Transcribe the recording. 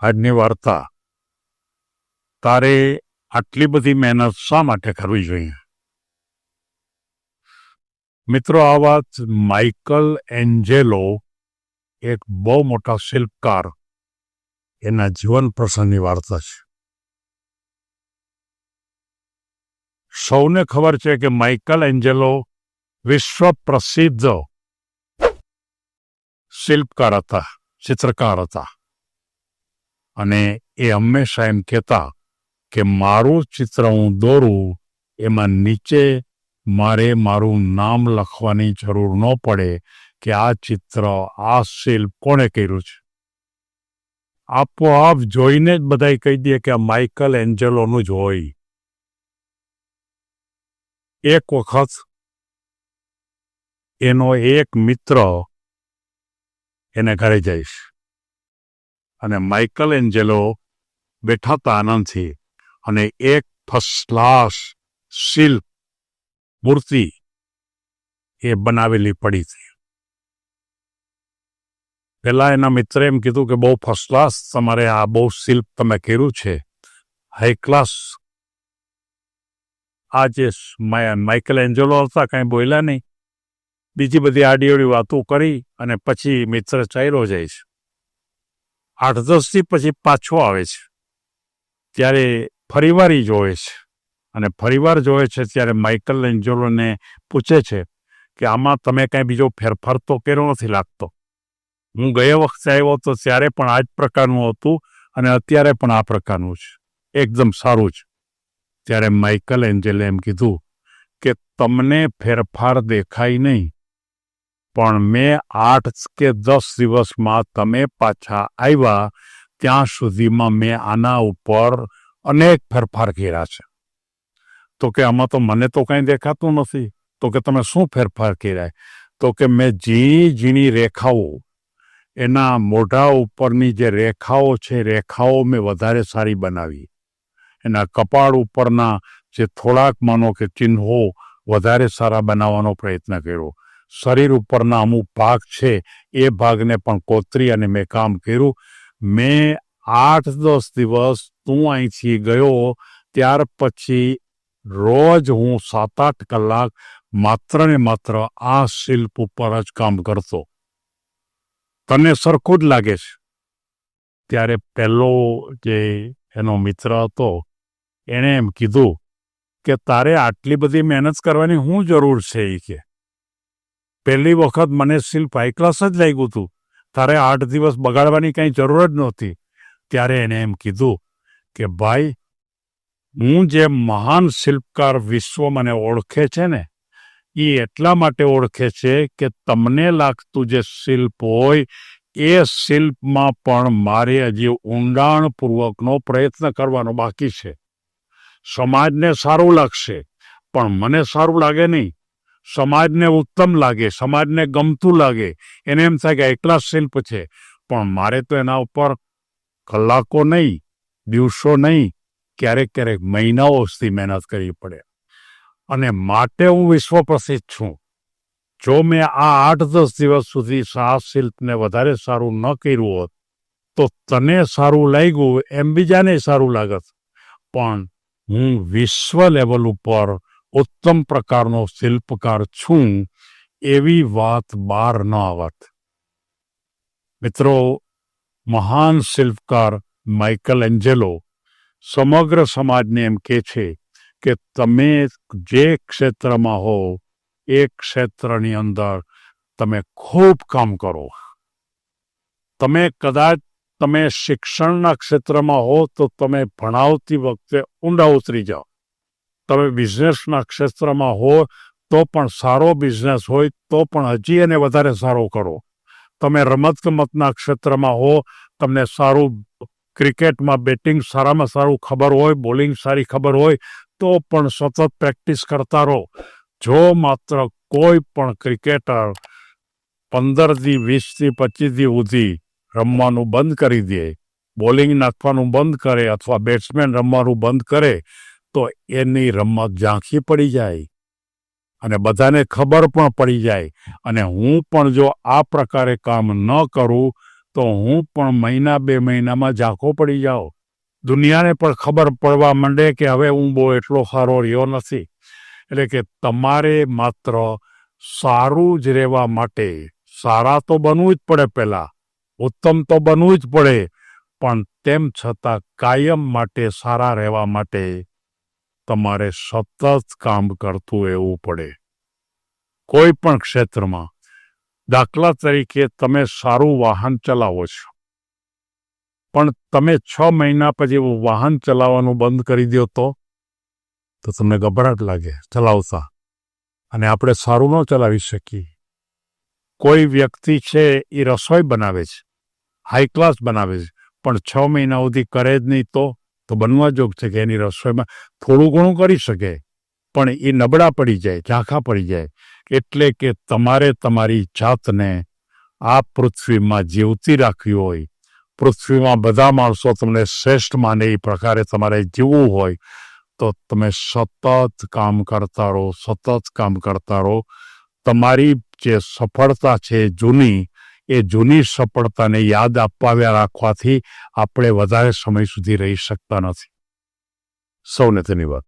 આજની વાર્તા. તારે આટલી બધી મહેનત શા માટે કરવી જોઈએ? મિત્રો, આ વાત માઇકલ એન્જેલો, એક બહુ મોટા શિલ્પકાર, એના જીવન પ્રસંગની વાર્તા છે. સૌને ખબર છે કે માઇકલ એન્જેલો વિશ્વ પ્રસિદ્ધ શિલ્પકાર હતા, ચિત્રકાર હતા. અને એ હંમેશા એમ કહેતા કે મારું ચિત્ર હું દોરું, એમાં નીચે મારે મારું નામ લખવાની જરૂર ન પડે કે આ ચિત્ર, આ શિલ્પ કોણે કર્યું છે. આપોઆપ જોઈને જ બધા કહી દે કે આ માઇકલ એન્જેલોનું જ હોય. એક વખત એનો એક મિત્ર એને ઘરે જઈશ. અને માઇકલ એન્જેલો બેઠા હતા આનંદથી અને એક ફર્સ્ટ ક્લાસ શિલ્પ મૂર્તિ એ બનાવેલી પડી હતી. પેલા એના મિત્રે એમ કીધું કે બહુ ફર્સ્ટ ક્લાસ તમારે આ બહુ શિલ્પ તમે કર્યું છે. હાઈ ક્લાસ આ જે માઇકલ એન્જેલો હતા કાંઈ બોલ્યા નહીં. બીજી બધી આડીઓડી વાતો કરી અને પછી મિત્ર ચાલ્યો જાય છે. આઠ દસથી પછી પાછો આવે છે. ત્યારે ફરીવાર એ જોવે છે. અને ફરીવાર જોવે છે ત્યારે માઇકલ એન્જોલોને પૂછે છે કે આમાં તમે કાંઈ બીજો ફેરફાર તો કર્યો નથી લાગતો. હું ગયા વખતે આવ્યો તો ત્યારે પણ આ જ પ્રકારનું હતું અને અત્યારે પણ આ પ્રકારનું છે. એકદમ સારું છે. ત્યારે માઇકલ એન્જેલે એમ કીધું કે તમને ફેરફાર દેખાય નહીં. પણ મેં આઠ કે દસ દિવસમાં તમે પાછા આવ્યા, ત્યાં સુધીમાં મેં આના ઉપર અનેક ફેરફાર કર્યા છે. તો કે આમાં તો મને તો કંઈ દેખાતું નથી. તો કે તમે શું ફેરફાર કર્યા? તો કે મેં ઝીણી ઝીણી રેખાઓ, એના મોઢા ઉપરની જે રેખાઓ છે, રેખાઓ મેં વધારે સારી બનાવી. એના કપાળ ઉપરના જે થોડાક માનો કે ચિહ્નો, વધારે સારા બનાવવાનો પ્રયત્ન કર્યો. શરીર ઉપરના અમુક ભાગ છે, એ ભાગને પણ કોતરી અને મેં કામ કર્યું. મેં આઠ દસ દિવસ તું અહીંથી ગયો, ત્યાર પછી રોજ હું સાત આઠ કલાક માત્ર ને માત્ર આ શિલ્પ ઉપર જ કામ કરતો. તને સરખું જ લાગે છે. ત્યારે પહેલો જે એનો મિત્ર હતો, એણે એમ કીધું કે તારે આટલી બધી મહેનત કરવાની શું જરૂર છે એ કે. પહેલી વખત મને શિલ્પ હાઈ ક્લાસ જ લાગ્યું હતું. તારે આઠ દિવસ બગાડવાની કંઈ જરૂર જ નહોતી. ત્યારે એને એમ કીધું કે, ભાઈ, હું જે મહાન શિલ્પકાર વિશ્વ મને ઓળખે છે ને, એ એટલા માટે ઓળખે છે કે તમને લાગતું જે શિલ્પ હોય, એ શિલ્પમાં પણ મારે હજી ઊંડાણપૂર્વકનો પ્રયત્ન કરવાનો બાકી છે. સમાજને સારું લાગશે, પણ મને સારું લાગે નહીં. સમાજને ઉત્તમ લાગે, સમાજને ગમતું લાગે. એને એમ થાય કે એકલા શિલ્પ છે. પણ મારે તો એના ઉપર કલાકો નહીં, દિવસો નહીં, ક્યારેક ક્યારેક મહિનાઓ સુધી મહેનત કરવી પડે. અને માટે હું વિશ્વ પ્રસિદ્ધ છું. જો મેં આ આઠ દસ દિવસ સુધી આ શિલ્પને વધારે સારું ન કર્યું હોત, તો તને સારું લાગ્યું, એમ બીજાને સારું લાગત. પણ હું વિશ્વ લેવલ ઉપર ઉત્તમ પ્રકારનો શિલ્પકાર છું, એવી વાત બહાર ન આવત. મિત્રો, મહાન શિલ્પકાર માઇકલ એન્જેલો સમગ્ર સમાજને એમ કે છે કે તમે જે ક્ષેત્રમાં હો, એ ક્ષેત્રની અંદર તમે ખૂબ કામ કરો. તમે કદાચ તમે શિક્ષણના ક્ષેત્રમાં હો, તો તમે ભણાવતી વખતે ઊંડા ઉતરી જાઓ. તમે બિઝનેસના ક્ષેત્રમાં હો, તો પણ સારો બિઝનેસ હોય, તો પણ હજી એને વધારે સારો કરો. તમે રમતગમતના ક્ષેત્રમાં હો, તમને સારું ક્રિકેટમાં બેટિંગ સારામાં સારું ખબર હોય બોલિંગ સારી ખબર હોય, તો પણ સતત પ્રેક્ટિસ કરતા રહો. જો માત્ર કોઈ પણ ક્રિકેટર પંદરથી વીસથી પચીસથી સુધી રમવાનું બંધ કરી દે બોલિંગ નાખવાનું બંધ કરે અથવા બેટ્સમેન રમવાનું બંધ કરે તો એની રમત ઝાંખી પડી જાય અને બધાને ખબર પણ પડી જાય. અને હું પણ જો આ પ્રકારે કામ ન કરું, તો હું પણ મહિના બે મહિનામાં ઝાંખો પડી જાઉં. દુનિયાને પણ ખબર પડવા માંડે કે હવે હું બહુ એટલો સારો રહ્યો નથી. એટલે કે તમારે માત્ર સારું જ રહેવા માટે, સારા તો બનવું જ પડે પહેલાં, ઉત્તમ તો બનવું જ પડે, પણ તેમ છતાં કાયમ માટે સારા રહેવા માટે તમારે સતત કામ કરતું એવું પડે. કોઈ પણ ક્ષેત્રમાં, દાખલા તરીકે તમે સારું વાહન ચલાવો છો. પણ તમે છ મહિના પછી વાહન ચલાવવાનું બંધ કરી દો તો? તો તમને ગભરાટ લાગે, ચલાવતા. અને આપણે સારું ન ચલાવી શકીએ. કોઈ વ્યક્તિ છે એ રસોઈ બનાવે છે હાઈ ક્લાસ બનાવે છે, પણ છ મહિના સુધી કરે જ નહીં તો? તો બનવા જોગ છે કે એની રસોઈમાં થોડું ઘણું કરી શકે, પણ એ નબળા પડી જાય, ઝાંખા પડી જાય. એટલે કે તમારે તમારી જાતને આ પૃથ્વીમાં જીવતી રાખવી હોય. પૃથ્વીમાં બધા માણસો તમને શ્રેષ્ઠ માને એ પ્રકારે તમારે જીવવું હોય, તો તમે સતત કામ કરતા રહો, સતત કામ કરતા રહો. તમારી જે સફળતા છે જૂની એ જૂની સફળતાને યાદ અપાવ્યા રાખવાથી આપણે વધારે સમય સુધી રહી શકતા નથી. સૌને ધન્યવાદ.